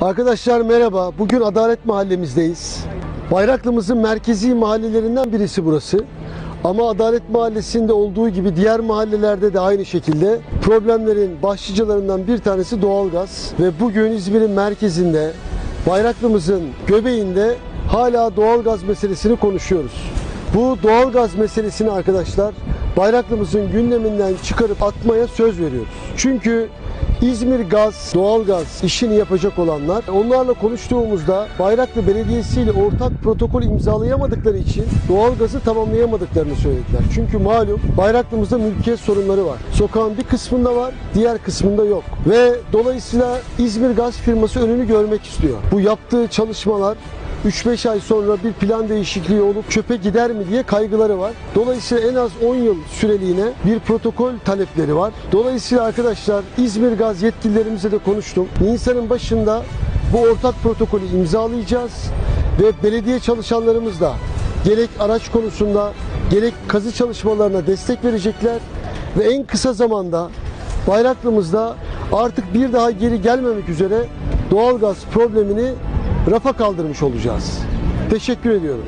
Arkadaşlar merhaba. Bugün Adalet Mahallemizdeyiz. Bayraklımızın merkezi mahallelerinden birisi burası. Ama Adalet Mahallesi'nde olduğu gibi diğer mahallelerde de aynı şekilde problemlerin başlıcalarından bir tanesi doğalgaz. Ve bugün İzmir'in merkezinde Bayraklımızın göbeğinde hala doğalgaz meselesini konuşuyoruz. Bu doğalgaz meselesini arkadaşlar Bayraklımızın gündeminden çıkarıp atmaya söz veriyoruz. Çünkü İzmir Gaz, doğalgaz işini yapacak olanlar onlarla konuştuğumuzda Bayraklı Belediyesi ile ortak protokol imzalayamadıkları için doğalgazı tamamlayamadıklarını söylediler. Çünkü malum Bayraklımızda mülkiyet sorunları var. Sokağın bir kısmında var, diğer kısmında yok. Ve dolayısıyla İzmir Gaz firması önünü görmek istiyor. Bu yaptığı çalışmalar 3-5 ay sonra bir plan değişikliği olup çöpe gider mi diye kaygıları var. Dolayısıyla en az 10 yıl süreliğine bir protokol talepleri var. Dolayısıyla arkadaşlar İzmir Gaz yetkililerimizle de konuştum. Nisan'ın başında bu ortak protokolü imzalayacağız ve belediye çalışanlarımız da gerek araç konusunda gerek kazı çalışmalarına destek verecekler ve en kısa zamanda Bayraklımızda artık bir daha geri gelmemek üzere doğalgaz problemini rafa kaldırmış olacağız. Teşekkür ediyorum.